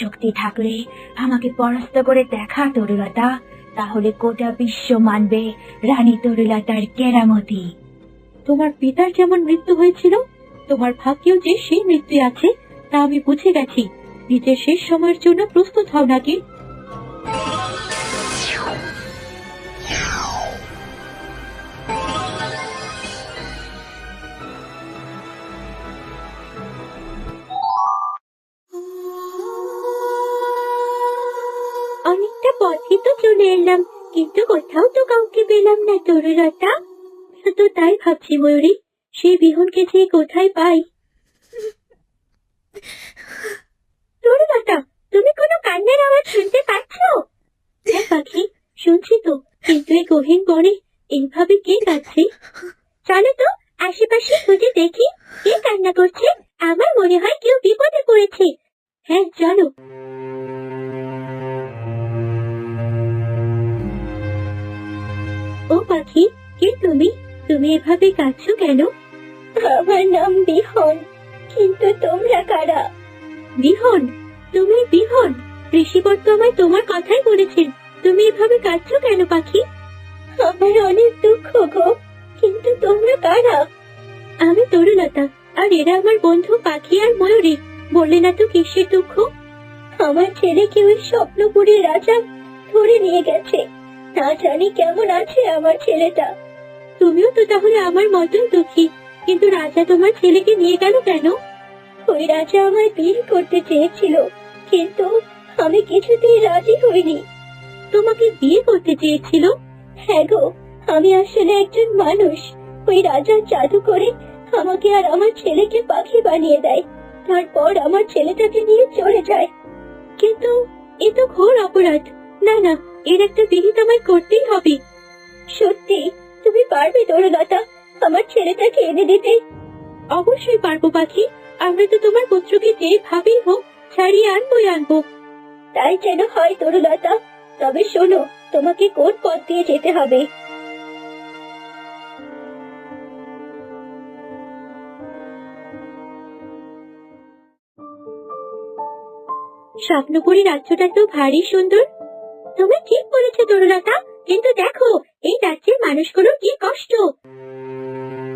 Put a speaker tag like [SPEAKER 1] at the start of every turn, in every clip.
[SPEAKER 1] শক্তি থাকলে আমাকে পরাস্ত করে দেখা তরুলতা, তাহলে গোটা বিশ্ব মানবে রানী তরুলতার কেরামতি। তোমার পিতার যেমন মৃত্যু হয়েছিল, তোমার ভাগ্যেও যে সেই মৃত্যু আছে, তা আমি বুঝে গেছি। নিজের শেষ সময়ের জন্য প্রস্তুত হও নাকি। পেলাম না তরুলতা তো তাই ভাবছি ময়ূরী, সেই বিহনকে যে কোথায় পাই? তরুলতা তুমি কোনো কান্নার আওয়াজ শুনতে পাচ্ছ? পাখি, শুনছি তো, কিন্তু এই গহীন বনে এইভাবে কে কাঁদছে? চলো তো, আশেপাশে খুঁজে দেখি, কে কান্না করছে? আমার মনে হয় কেউ বিপদে পড়েছে। হ্যাঁ চলো। ও পাখি কে তুমি? তুমি এভাবে কাঁদছো কেন? আমার নাম বিহন কিন্তু তোমরা কারা? বিহন? তুমি বিহন? ঋষিবর তো আমায় তোমার কথাই বলেছেন। তুমি এভাবে কাঁদছো কেন পাখি? আমার অনেক দুঃখ গো কিন্তু তোমরা কারা? আমি তরুলতা আর এরা আমার বন্ধু পাখি আর ময়ূরী। বললে না তো কিসের দুঃখ? আমার ছেলেকে ওই স্বপ্নপুরীর রাজা ধরে নিয়ে গেছে। না জানি কেমন আছে আমার ছেলেটা? তুমিও তো তাহলে আমার মতন দুঃখী। কিন্তু রাজা তোমার ছেলেকে নিয়ে গেল কেন? ওই রাজা আমায় বিয়ে করতে চেয়েছিল, কিন্তু আমি কিছুতেই রাজি হইনি। তোমাকে বিয়ে করতে চেয়েছিল? হ্যাঁ গো, আমি আসলে একজন মানুষ। ওই রাজার জাদু করে আমাকে আর আমার ছেলেকে পাখি বানিয়ে দেয়। তারপর আমার ছেলেটাকে নিয়ে চলে যায়। কিন্তু এ তো ঘোর অপরাধ। না না এর একটা বিহিত আমায় করতেই হবে। সত্যি, তুমি পারবে তরুলতা আমার ছেলেটাকে এনে দিতে? অবশ্যই পারব, পাখি। আমরা তো তোমার পুত্রকে যেভাবেই হোক ছাড়িয়ে আনবোই আনব। তাই যেন হয় তরুলতা তবে শোনো, তোমাকে কোন পথ দিয়ে যেতে হবে? স্বপ্নপুরী রাজ্যটা তো ভারী সুন্দর। তুমি ঠিক বলেছ তরুলতা কিন্তু দেখো, এই রাজ্যের মানুষগুলোর কি কষ্ট।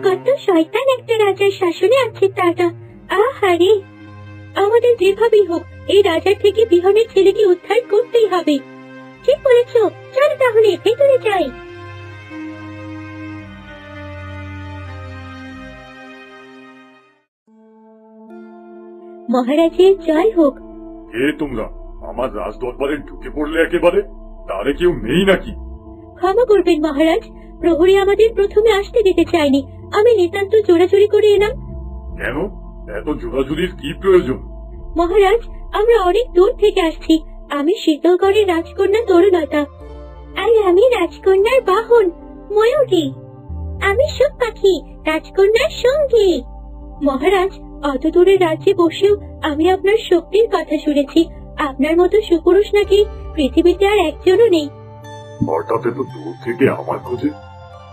[SPEAKER 1] কত শয়তান একটা রাজার শাসনে আছে তারা আহারে। আমাদের যেভাবেই হোক, এই রাজার থেকে বিহনের ছেলেকে উদ্ধার করতেই হবে। ঠিক বলেছ, চল তাহলে, ভেতরে যাই। মহারাজের জয় হোক।
[SPEAKER 2] কে তোমরা আমার রাজ দরবারে ঢুকে পড়লে একেবারে তারে কেউ নেই নাকি?
[SPEAKER 1] ক্ষমা করবেন মহারাজ। প্রহরী আমাদের প্রথমে আসতে দিতে চায়নি। আমি নিতান্ত চোরাচুরি করে এলাম।
[SPEAKER 2] কেন? এত জোরাজুরির কি প্রয়োজন?
[SPEAKER 1] মহারাজ আমরা অনেক দূর থেকে আসছি। আমি শীতলগড়ের রাজকন্যা তরুণতা। আর আমি রাজকন্যার বাহন ময়ূরী। আমি সব পাখি রাজকন্যার সঙ্গী। মহারাজ অত দূরে রাজ্যে বসেও আমি আপনার শক্তির কথা শুনেছি। আপনার মতো সুপুরুষ নাকি পৃথিবীতে আর একজনও নেই।
[SPEAKER 2] হঠাৎ এত দূর থেকে আমার খোঁজে।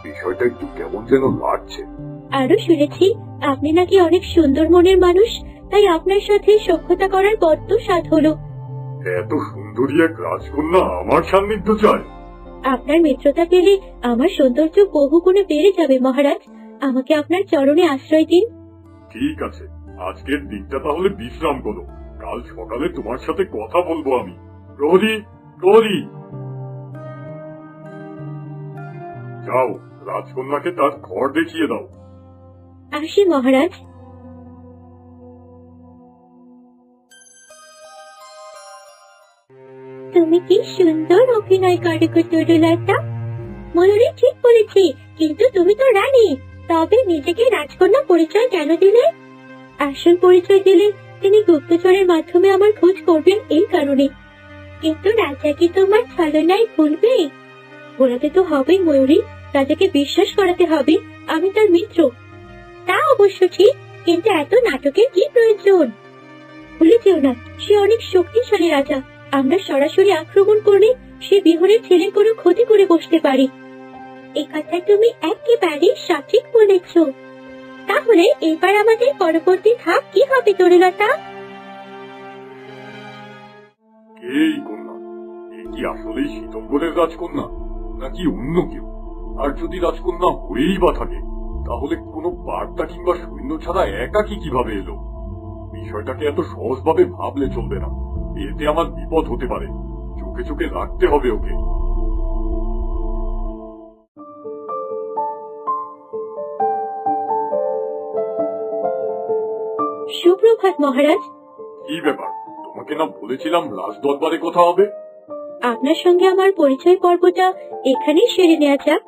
[SPEAKER 2] বিষয়টা একটু কেমন যেন লাগছে।
[SPEAKER 1] আরও শুনেছি আপনি নাকি অনেক সুন্দর মনের মানুষ তাই আপনার সাথে সখ্যতা করার বড্ড স্বাদ হলো
[SPEAKER 2] এত সুন্দরী এক রাজকন্যা আমার সান্নিধ্য চায়।
[SPEAKER 1] আপনার মিত্রতা পেলে আমার সৌন্দর্য বহু গুণে বেড়ে যাবে মহারাজ। আমাকে আপনার চরণে আশ্রয় দিন।
[SPEAKER 2] ঠিক আছে। আজকের দিনটা তাহলে বিশ্রাম করো। কাল সকালে তোমার সাথে কথা বলব আমি। প্রহরী প্রহরী! যাও, রাজকন্যাকে তার ঘর দেখিয়ে দাও।
[SPEAKER 1] আসি মহারাজ। তুমি কি সুন্দর অভিনয় করো গো ঠিক বলেছি, কিন্তু তুমি তো রানী। তবে নিজেকে রাজকন্যা পরিচয় কেন দিলে আসল পরিচয় দিলে তিনি গুপ্তচরের মাধ্যমে আমার খোঁজ করবেন এই কারণে। কিন্তু রাজা কি তোমার ছলনায় ভুলবে? বলাতে তো হবেই ময়ূরী, রাজাকে বিশ্বাস করাতে হবে, আমি তার মিত্র। তা অবশ্য ঠিক, কিন্তু এত নাটকের কি প্রয়োজন? ভুলে যেও না, সে অনেক শক্তিশালী রাজা। আমরা সরাসরি আক্রমণ করলে সে বিহনের ছেলে কোনো ক্ষতি করে বসতে পারি। এ কথা তুমি একেবারে সঠিক বলেছ। তাহলে এবার আমাদের পরবর্তী ধাপ কি হবে তরুলতা
[SPEAKER 2] কি রাজকন্যা, নাকি অন্য কেউ? আর যদি রাজকন্যা হয়েই বা থাকে, তাহলে কোনো বার্তা কিংবা সৈন্য ছাড়া একাকি কীভাবে এলো? বিষয়টাকে এত সহজভাবে ভাবলে চলবে না। এতে আমার বিপদ হতে পারে। চোখে চোখে রাখতে হবে ওকে।
[SPEAKER 1] সুপ্রভাত মহারাজ।
[SPEAKER 2] কি ব্যাপার? তোমাকে না বলেছিলাম দরবারে কথা হবে?
[SPEAKER 1] আপনার সঙ্গে আমার পরিচয় পর্বটা এখানেই সেরে নেওয়া যাক।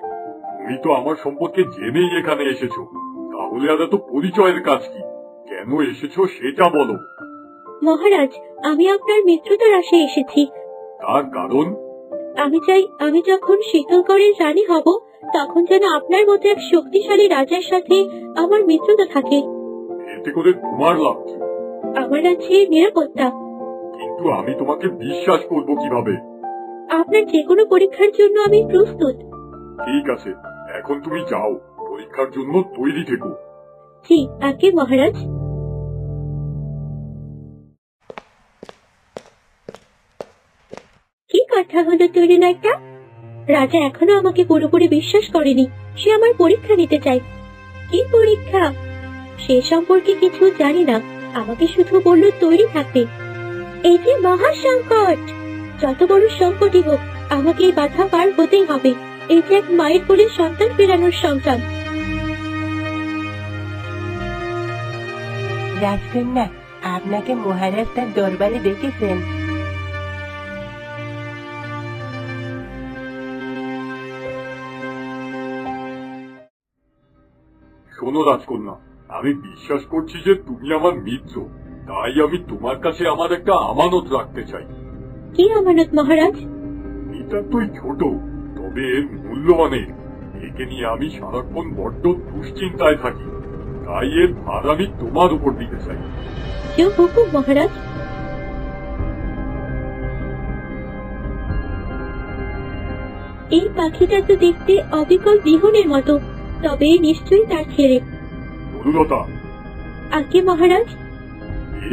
[SPEAKER 2] তুমি তো আমার সম্পর্কে জেনেই এখানে এসেছ। তাহলে আর এত পরিচয়ের কাজ কি? কেন এসেছ সেটা বলো।
[SPEAKER 1] মহারাজ আমি আপনার মিত্রতার আশায় এসেছি।
[SPEAKER 2] তার কারণ?
[SPEAKER 1] আমি চাই আমি যখন শীতলকরের রানী হব তখন যেন আপনার মতো এক শক্তিশালী রাজার সাথে আমার মিত্রতা থাকে।
[SPEAKER 2] এতে করে তোমার লাভ কি?
[SPEAKER 1] আমার আছে নিরাপত্তা।
[SPEAKER 2] কিন্তু আমি তোমাকে বিশ্বাস করব কীভাবে?
[SPEAKER 1] আপনার যে কোনো পরীক্ষার জন্য আমি প্রস্তুত।
[SPEAKER 2] ঠিক আছে এখন তুমি যাও পরীক্ষার জন্য তৈরি থেকো।
[SPEAKER 1] জি আগে মহারাজ। কি কথা হলো তৈরি একটা রাজা এখনও আমাকে পুরোপুরি বিশ্বাস করেনি সে আমার পরীক্ষা নিতে চায়। কি পরীক্ষা? সে সম্পর্কে কিছু জানি না। আমাকে শুধু বলল তৈরি থাকতে এই যে মহা সংকট যত বড় সংকটই হোক আমাকে এই বাধা পার হতেই হবে। এই যে এক মায়ের কোলে সন্তান ফেরানোর সংগ্রাম।
[SPEAKER 3] রাজকন্যা আপনাকে মহারাজ তার দরবারে ডেকেছেন।
[SPEAKER 2] শোনো রাজকন্যা আমি বিশ্বাস করছি যে তুমি আমার মিত্র। তাই আমি তোমার কাছে আমার একটা আমানত রাখতে চাই।
[SPEAKER 1] কি আমানত মহারাজ?
[SPEAKER 2] এটা তুই ছোট তবে এর মূল্যমানের একে নিয়ে আমি সারাক্ষণ বড্ড দুশ্চিন্তায় থাকি। তাই এর ভার আমি তোমার উপর দিতে চাই।
[SPEAKER 1] কেউ হুকুম মহারাজ। এই পাখিটা তো দেখতে অবিকল বিহনের মতো তবে নিশ্চয়ই তার ছেলে।
[SPEAKER 2] তরুলতা
[SPEAKER 1] আগে মহারাজ?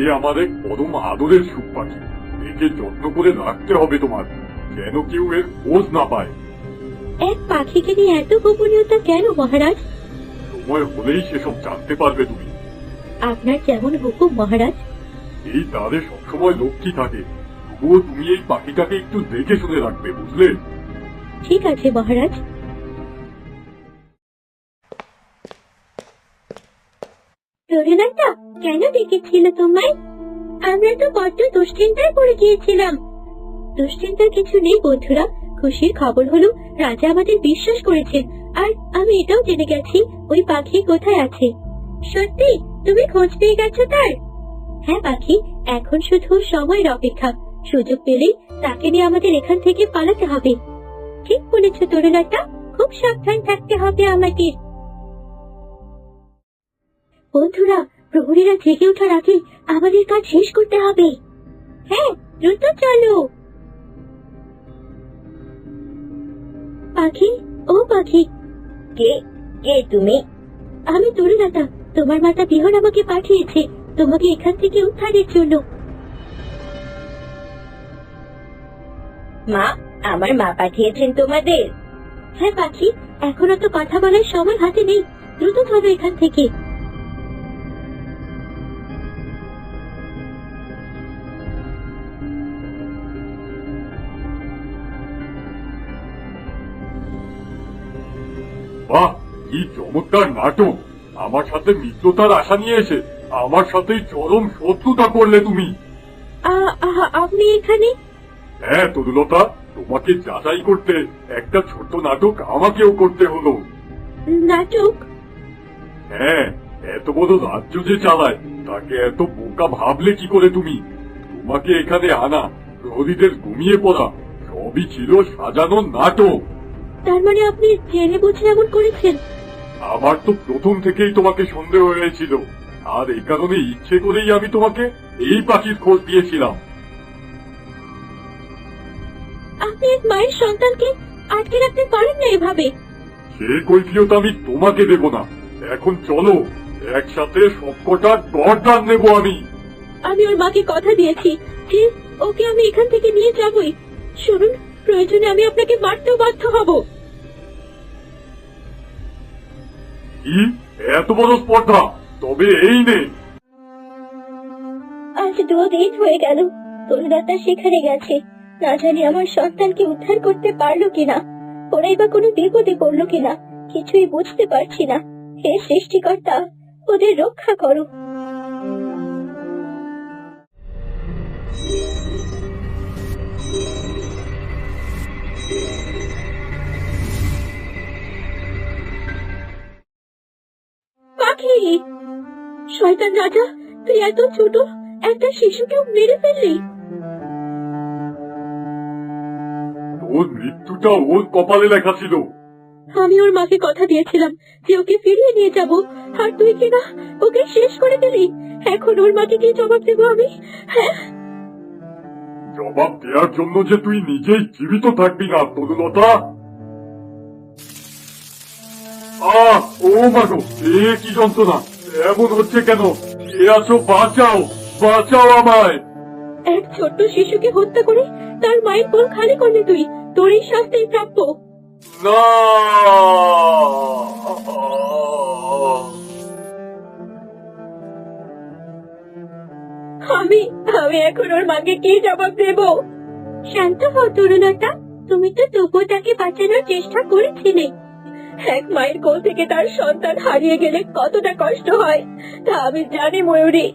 [SPEAKER 2] এ আমাদের পরম আদরের সুখ পাখি একে যত্ন করে রাখতে হবে তোমার যেন কেউ এর খোঁজ না পায়।
[SPEAKER 1] এক পাখিকে নিয়ে এত গোপনীয়তা কেন মহারাজ?
[SPEAKER 2] সময় হলেই সেসব জানতে পারবে তুমি।
[SPEAKER 1] আপনার কেমন হুকুম মহারাজ?
[SPEAKER 2] এই দ্বারে সবসময় লক্ষ্মী থাকে। তবুও তুমি এই পাখিটাকে একটু দেখে শুনে রাখবে বুঝলে?
[SPEAKER 1] ঠিক আছে মহারাজ। তরুণাটা কেন ডেকেছিল তোমায়? আমরা তো বড্ড দুশ্চিন্তায় পড়ে গিয়েছিলাম। দুশ্চিন্তার কিছু নেই, বন্ধুরা। খুশির খবর হলো, রাজা আমাদের বিশ্বাস করেছেন। আর আমি এটাও জেনে গেছি, ওই পাখি কোথায় আছে? সত্যি? তুমি খোঁজ পেয়ে গেছো তার? হ্যাঁ পাখি, এখন শুধু সময়ের অপেক্ষা। সুযোগ পেলেই তাকে নিয়ে আমাদের এখান থেকে পালাতে হবে। ঠিক বলেছ, তরুণাটা। খুব সাবধান থাকতে হবে আমাদের বন্ধুরা, প্রহরীরা জেগে ওঠার আগে আমাদের কাজ শেষ করতে হবে। হ্যাঁ দ্রুত চলো। পাখি, ও পাখি। কে কে তুমি? আমি তরুণাতা, তোমার মাতা বিহন আমাকে পাঠিয়েছে, তোমাকে এখান থেকে উদ্ধারের জন্য। মা, আমার মা পাঠিয়েছেন তোমাদের। হ্যাঁ পাখি, এখনও তো কথা বলার সময় হাতে নেই, দ্রুত চলো এখান থেকে।
[SPEAKER 2] কি চমৎকার নাটক। আমার সাথে মিত্রতার আশা নিয়ে এসে আমার সাথে চরম শত্রুতা করলে তুমি।
[SPEAKER 1] আপনি এখানে?
[SPEAKER 2] হ্যাঁ তরুলতা তোমাকে যাচাই করতে একটা ছোট্ট নাটক আমাকেও করতে হলো।
[SPEAKER 1] নাটক?
[SPEAKER 2] হ্যাঁ এত বড় রাজ্য যে চালায় তাকে এত বোকা ভাবলে কি করে তুমি? তোমাকে এখানে আনা প্রহরীদের ঘুমিয়ে পড়া সবই ছিল সাজানো নাটক।
[SPEAKER 1] তার মানে আপনি জেনে বুঝে এমন করেছেন?
[SPEAKER 2] আমার তো প্রথম থেকেই তোমাকে সন্দেহ হয়েছিল। আর এই কারণে ইচ্ছে করেই আমি তোমাকে এই পাখির খোঁজ দিয়েছিলাম।
[SPEAKER 1] আপনি এক মায়ের সন্তানকে আটকে রাখতে পারেন না এভাবে।
[SPEAKER 2] সে কৈফিয়ত আমি তোমাকে দেব না। এখন চলো একসাথে সবকটা গড়দান নেব আমি।
[SPEAKER 1] আমি ওর মাকে কথা দিয়েছি। যে ওকে আমি এখান থেকে নিয়ে যাবই। শুনুন প্রয়োজনে আমি আপনাকে মারতেও বাধ্য হব।
[SPEAKER 2] কি? এত বড় স্পর্ধা? তবে এই নে।
[SPEAKER 1] আজ দুদিন হয়ে গেল। তরুণতা সেখানে গেছে। না জানি আমার সন্তানকে উদ্ধার করতে পারল কিনা। ওরাই বা কোনো বিপদে পড়ল কিনা, কিছুই বুঝতে পারছি না। হে সৃষ্টিকর্তা, ওদের রক্ষা করো। পাখি শয়তান রাজা তুই এত ছোট একটা শিশুকেও মেরে ফেললি।
[SPEAKER 2] তোর মৃত্যুটা ওর কপালে লেখা ছিল।
[SPEAKER 1] আমি ওর মাকে কথা দিয়েছিলাম যে ওকে ফিরিয়ে নিয়ে যাব। আর তুই কিনা ওকে শেষ করে দিলি? এখন ওর মাকে কি জবাব দেবো আমি? হ্যাঁ?
[SPEAKER 2] জবাব দেওয়ার জন্য যে তুই নিজেই জীবিত থাকবি না তরুলতা আহ ও মাগো এ কি যন্ত্রণা? এমন হচ্ছে কেন? কে আছো বাঁচাও বাঁচাও আমায়।
[SPEAKER 1] এক ছোট্ট শিশুকে হত্যা করে তার মায়ের কোল খালি করলি তুই তোরই শাস্তি প্রাপ্য।
[SPEAKER 2] না।
[SPEAKER 1] আমি আমি এখন ওর মাকে কি জবাব দেব? শান্ত হও তরুণতা। তুমি তো তবুও তাকে বাঁচানোর চেষ্টা করেছিলে। এক মায়ের কোল থেকে তার সন্তান হারিয়ে গেলে কতটা কষ্ট হয়, তা আমি জানি, ময়ূরী।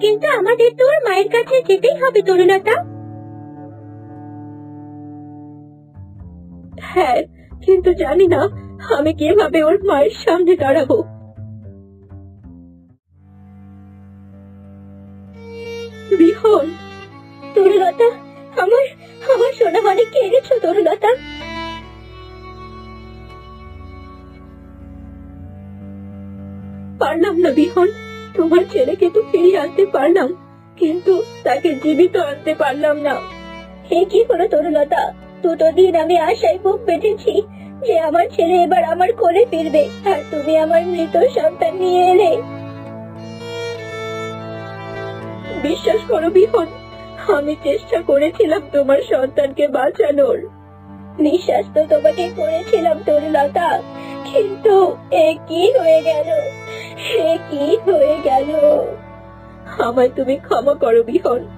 [SPEAKER 1] কিন্তু আমাদের তো মায়ের কাছে যেতেই হবে, তরুণতা। হ্যাঁ কিন্তু জানি না আমি কীভাবে ওর মায়ের সামনে দাঁড়াবো। বিহন তরুলতা আমার আমার সোনা মানে কেড়েছ তরুলতা পারলাম না, বিহন। তোমার ছেলেকে তো ফিরিয়ে আনতে পারলাম, কিন্তু তাকে জীবিত আনতে পারলাম না। হে, কি হলো তরুলতা দুটো দিন আমি আশায় বুক বেঁধেছি যে আমার ছেলে এবার আমার কোলে ফিরবে, আর তুমি আমার মৃত সন্তান নিয়ে এলে। বিশ্বাস করো, বিহন, আমি চেষ্টা করেছিলাম তোমার সন্তানকে বাঁচানোর। নিঃশ্বাস তো তোমাকে করেছিলাম তরুলতা কিন্তু এ কি হয়ে গেল? এ কি হয়ে গেল? আমায় তুমি ক্ষমা করো বিহন।